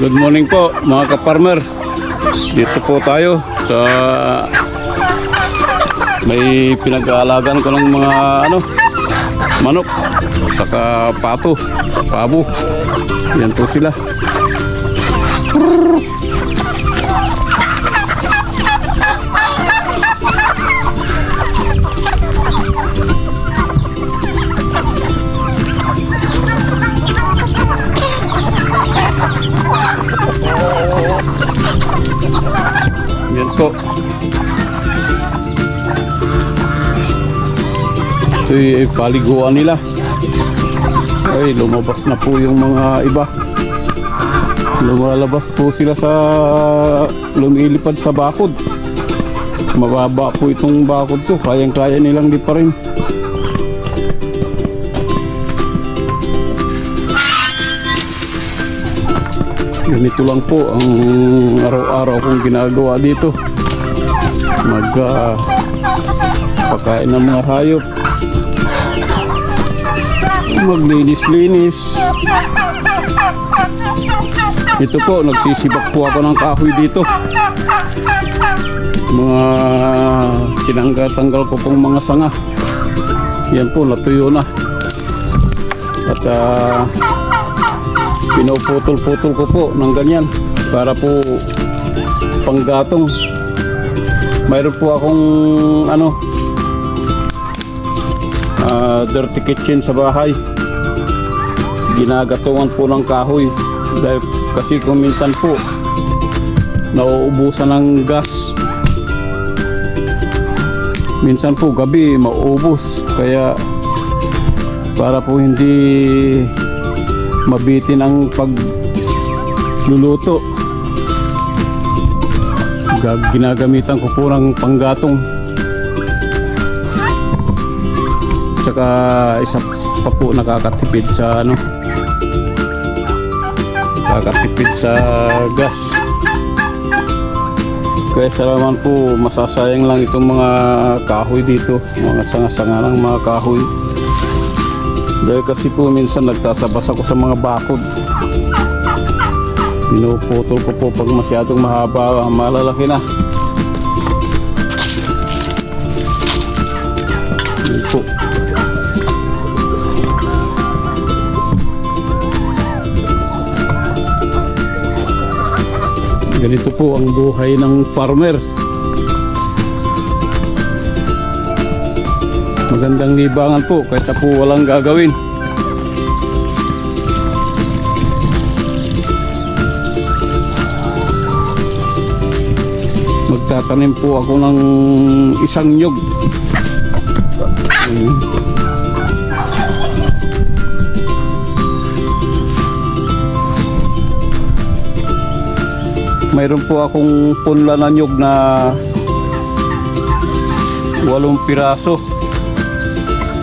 Good morning po mga ka-farmer. Dito po tayo sa may pinag-aalagan ko ng mga ano manok saka pato, pabo. Yan po sila. Yung paliguan nila. Ay, lumabas na po yung mga iba. Lumalabas po sila sa lumilipad sa bakod. Mababa po itong bakod ko. Kayang-kaya nilang di pa rin. Ganito lang po ang araw-araw kong ginagawa dito. Mag ah, pakain ng mga hayop. Maglinis-linis. Ito po, nagsisibak po ako ng kahoy dito. Mga tinanggal-tanggal ko pong mga sanga. Yan po, natuyo na. At ah, pinuputol-putol ko po ng ganyan para po panggatong mayroon po akong ano ah, dirty kitchen sa bahay ginagatungan po ng kahoy dahil kasi kung minsan po nauubusan ng gas minsan po gabi mauubos kaya para po hindi mabitin ang pagluluto. Ginagamitan ko po ng panggatong. Tsaka isa pa po nakakatipid sa ano nakakatipid sa gas. Kaya sa naman po masasayang lang itong mga kahoy dito, mga sanga-sanga ng mga kahoy. Dahil kasi po minsan nagtatabas ako sa mga bakod. Pinuputol ko po pag masyadong mahaba, malalaki na. Ganito po ang buhay ng farmer. Magandang libangan po kahit po walang gagawin. Magtatanim po ako ng isang nyug. Ayun. Mayroon po akong punla na nyug na walong piraso.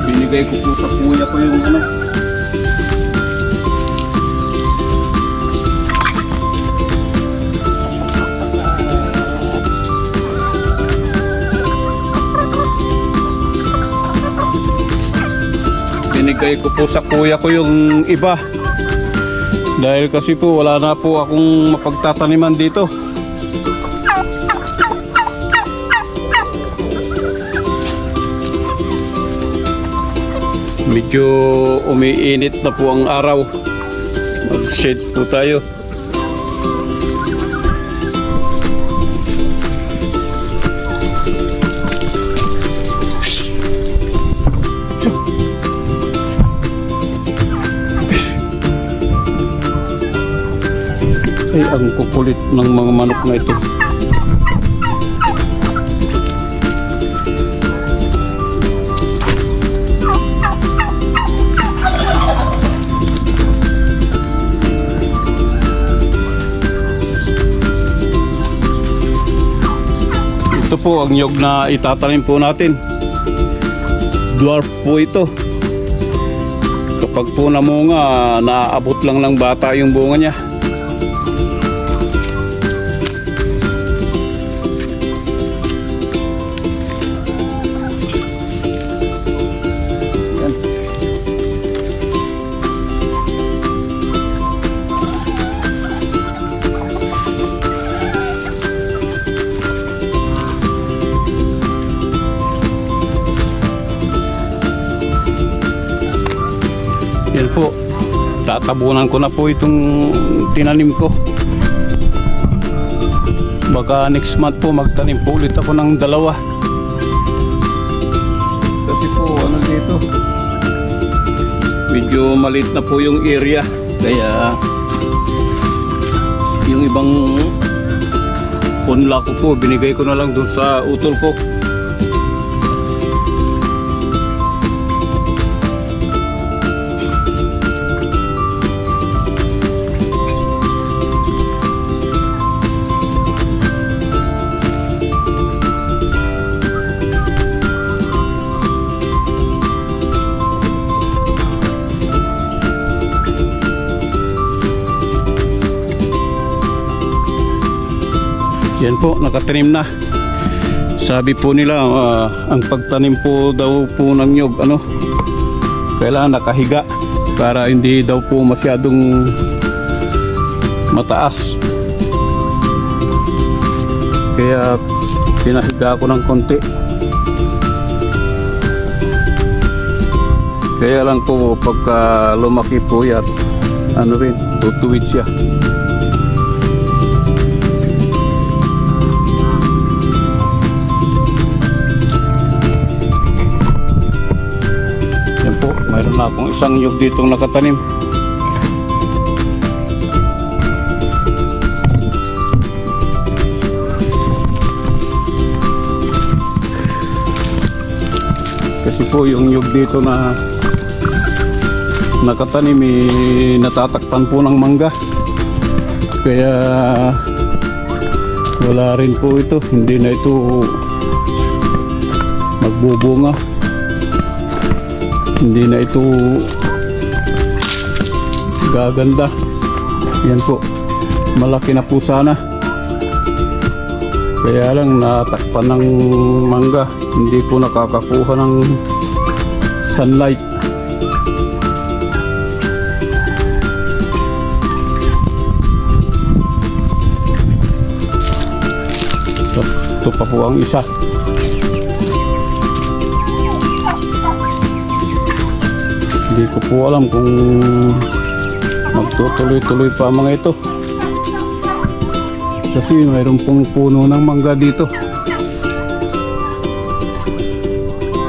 Binigay ko po sa kuya ko yung ano. Binigay ko po sa kuya ko yung iba dahil kasi po wala na po akong mapagtataniman dito. Medyo umiinit na po ang araw. Mag shades po tayo ay ang kukulit ng mga manok na ito Ito po ang nyog na itatanim po natin. Dwarf po ito. Kapag po namunga, naaabot lang ng bata yung bunga niya. Po, tatabunan ko na po itong tinanim ko. Baka next month po magtanim po ulit ako ng dalawa. Kasi po ano dito, medyo maliit na po yung area. Kaya yung ibang punla ko po, binigay ko na lang dun sa utol ko. Yan po, nakatanim na. Sabi po nila, ah, ang pagtanim po daw po ng nyog, ano, kailangan nakahiga para hindi daw po masyadong mataas. Kaya pinahiga ko ng konti. Kaya lang po pagka lumaki po yan, ano rin, tutuwid siya. Mayroon na akong isang nyug ditong nakatanim. Kasi po yung nyug dito na nakatanim eh, natatakpan po ng mangga. Kaya wala rin po ito, hindi na ito magbubunga hindi na ito gaganda. Yan po. Malaki na po sana. Kaya lang natakpan ng mangga. Hindi po nakakakuha ng sunlight. Ito, ito pa po ang isa Hindi ko po alam kung magtutuloy-tuloy pa mga ito. Kasi mayroon pong puno ng mangga dito.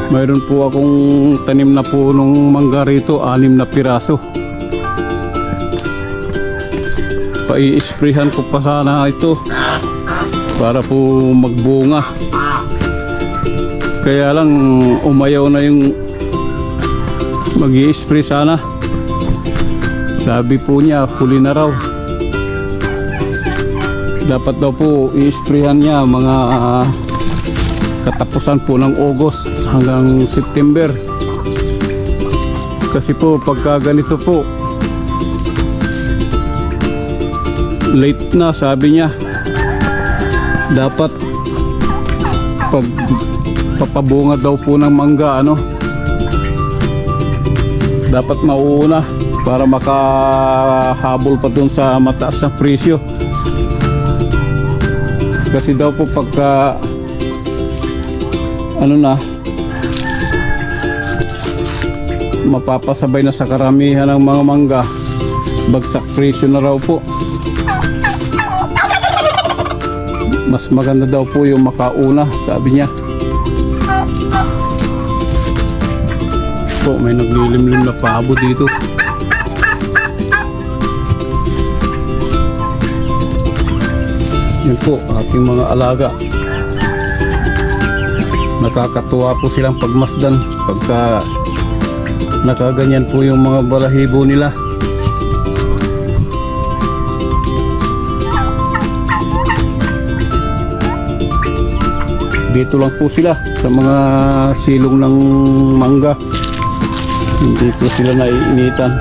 Mayroon po akong tanim na punong mangga rito, anim na piraso. Pai-sprayhan ko pa sana ito para po magbunga. Kaya lang umayaw na yung mag spray sana. Sabi po niya huli na raw. Dapat daw po i-sprayan niya mga ah, katapusan po ng August hanggang September. Kasi po pagka ganito po late na sabi niya. Dapat pag papabunga daw po ng mangga ano dapat mauuna para makahabol pa dun sa mataas na presyo. Kasi daw po pagka ano na mapapasabay na sa karamihan ng mga mangga bagsak presyo na raw po. Mas maganda daw po yung makauna sabi niya po may naglilimlim na pabo dito. Yun po aking mga alaga. Nakakatuwa po silang pagmasdan pagka nakaganyan po yung mga balahibo nila. Dito lang po sila sa mga silong ng mangga hindi po sila naiinitan.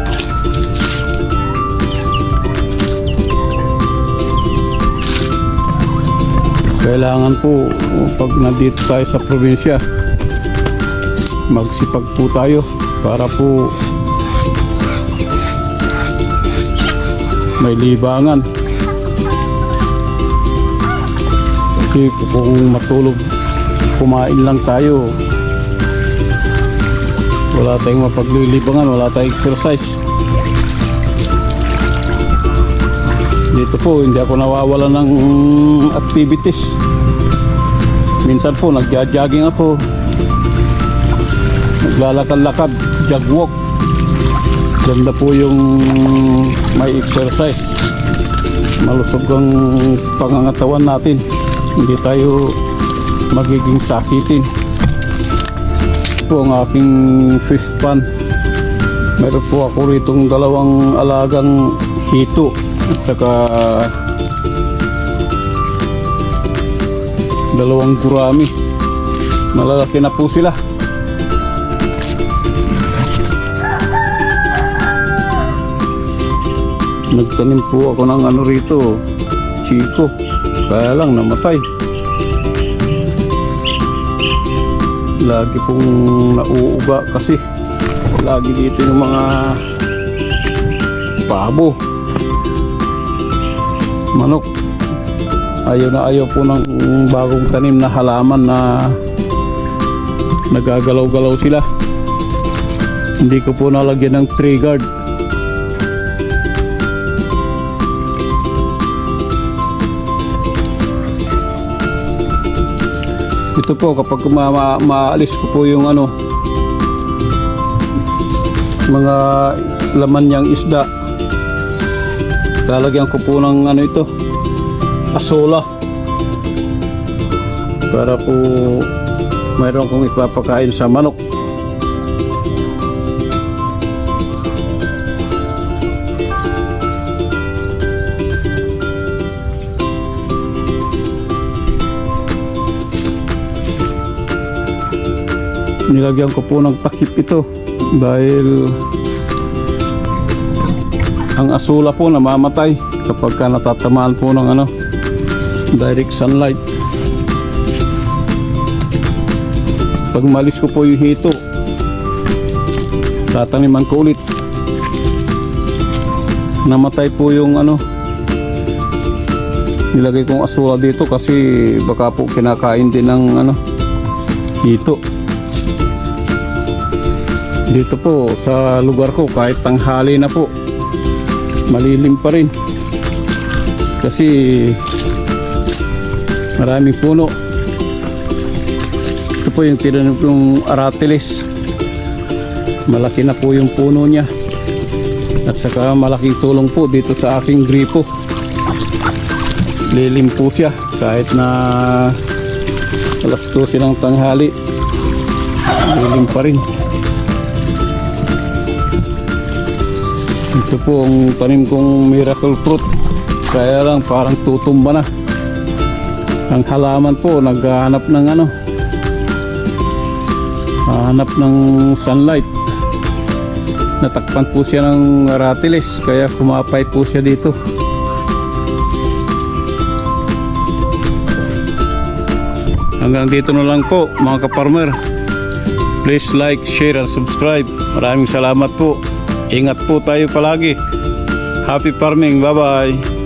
Kailangan po pag nandito tayo sa probinsya magsipag po tayo para po may libangan. Kasi kung matulog kumain lang tayo wala tayong mapaglilibangan wala tayong exercise. Dito po hindi ako nawawala ng activities. Minsan po nagja-jogging ako. Naglalakad-lakad jog walk ganda po yung may exercise. Malusog ang pangangatawan natin. Hindi tayo magiging sakitin. Po ang aking fish pan. Meron po ako ritong dalawang alagang hito at saka dalawang gurami. Malalaki na po sila. Nagtanim po ako ng ano rito, chiko. Kaya lang namatay. Lagi pong nauuga kasi lagi dito yung mga pabo. Manok. Ayaw na ayaw po ng bagong tanim na halaman na nagagalaw-galaw sila. Hindi ko po nalagyan ng tree guard ito po kapag ma ma ko po yung ano mga laman niyang isda lalagyan ko po ng ano ito asola. Para po mayroon kong ipapakain sa manok nilagyan ko po ng takip ito dahil ang asula po namamatay kapag ka natatamaan po ng ano direct sunlight. Pag malis ko po yung hito tataniman ko ulit. Namatay po yung ano nilagay kong asula dito kasi baka po kinakain din ng ano hito dito po sa lugar ko kahit tanghali na po malilim pa rin. Kasi maraming puno. Ito po yung tinanim yung aratilis malaki na po yung puno niya. At saka malaking tulong po dito sa aking gripo. Lilim po siya kahit na alas 12 ng tanghali. Lilim pa rin Ito po ang tanim kong miracle fruit. Kaya lang parang tutumba na. Ang halaman po naghahanap ng ano. Hanap ng sunlight. Natakpan po siya ng ratilis kaya kumapay po siya dito. Hanggang dito na lang po mga kaparmer. Please like, share, and subscribe. Maraming salamat po. Ingat po tayo palagi. Happy farming. Bye-bye.